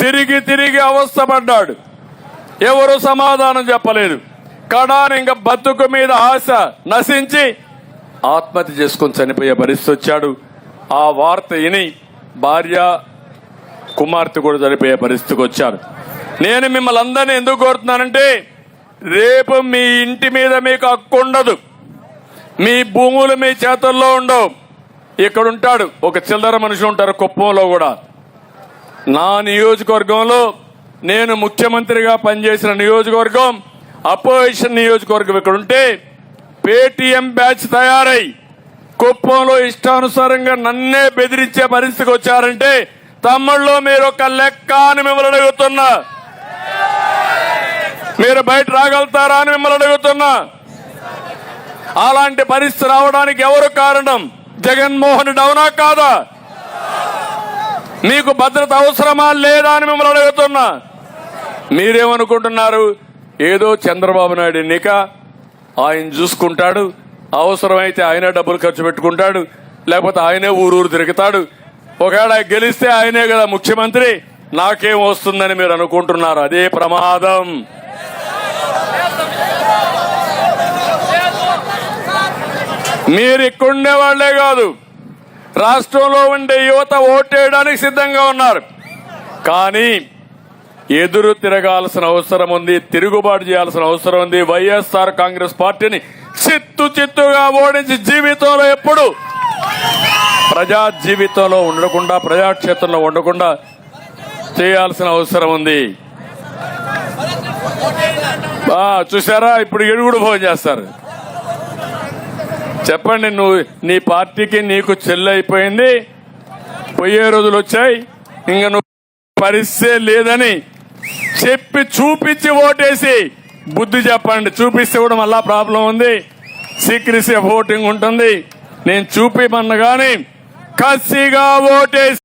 తిరిగి తిరిగి అవస్థపడ్డాడు. ఎవరు సమాధానం చెప్పలేదు కడాని ఇంకా బతుకు మీద ఆశ నశించి ఆత్మహత్య చేసుకొని చనిపోయే పరిస్థితి వచ్చాడు. ఆ వార్త విని భార్య కుమార్తె కూడా చనిపోయే పరిస్థితికి వచ్చారు. నేను మిమ్మల్ని అందరినీ ఎందుకు కోరుతున్నానంటే రేపు మీ ఇంటి మీద మీకు హక్కు ఉండదు. మీ భూములు మీ చేతుల్లో ఉండవు. ఇక్కడ ఉంటాడు. ఒక చిల్లర మనిషి ఉంటారు కుప్పంలో కూడా. నా నియోజకవర్గంలో నేను ముఖ్యమంత్రిగా పనిచేసిన నియోజకవర్గం అపోజిషన్ నియోజకవర్గం ఇక్కడ ఉంటే పేటీఎం బ్యాచ్ తయారై కుప్పంలో ఇష్టానుసారంగా నన్నే బెదిరించే పరిస్థితికి వచ్చారంటే తమ్ముళ్ళు మీరు ఒక లెక్క అని మిమ్మల్ని అడుగుతున్నా. మీరు బయట రాగలుగుతారా అని మిమ్మల్ని అడుగుతున్నా. అలాంటి పరిస్థితి రావడానికి ఎవరు కారణం? జగన్మోహన్ డౌనా కాదా? మీకు భద్రత అవసరమా లేదా అని మిమ్మల్ని అడుగుతున్నా. మీరేమనుకుంటున్నారు? ఏదో చంద్రబాబు నాయుడు ఎన్నిక ఆయన చూసుకుంటాడు అవసరమైతే ఆయనే డబ్బులు ఖర్చు పెట్టుకుంటాడు లేకపోతే ఆయనే ఊరూరు తిరుగుతాడు. ఒకవేళ గెలిస్తే ఆయనే కదా ముఖ్యమంత్రి. నాకేం వస్తుందని మీరు అనుకుంటున్నారు? అదే ప్రమాదం. మీరు ఇక్కడుండే వాళ్ళే కాదు. రాష్ట్రంలో ఉండే యువత ఓటేయడానికి సిద్ధంగా ఉన్నారు. కానీ ఎదురు తిరగాల్సిన అవసరం ఉంది తిరుగుబాటు చేయాల్సిన అవసరం ఉంది. వైఎస్ఆర్ కాంగ్రెస్ పార్టీని చిత్తు చిత్తుగా ఓడించి జీవితంలో ఎప్పుడు ప్రజా జీవితంలో ఉండకుండా ప్రజాక్షేత్రంలో ఉండకుండా చేయాల్సిన అవసరం ఉంది. చూసారా ఇప్పుడు ఎడుగుడు ఫోన్ చేస్తారు. చెప్పండి నువ్వు నీ పార్టీకి నీకు చెల్లి అయిపోయింది పోయే రోజులు వచ్చాయి. ఇంకా నువ్వు పరిస్థితే లేదని చెప్పి చూపించి ఓటేసి బుద్ధి చెప్పండి. చూపిస్తే కూడా మళ్ళా ప్రాబ్లం ఉంది. సీక్రెసీ ఓటింగ్ ఉంటుంది. నేను చూపిమన్న కానీ కసిగా ఓటేసి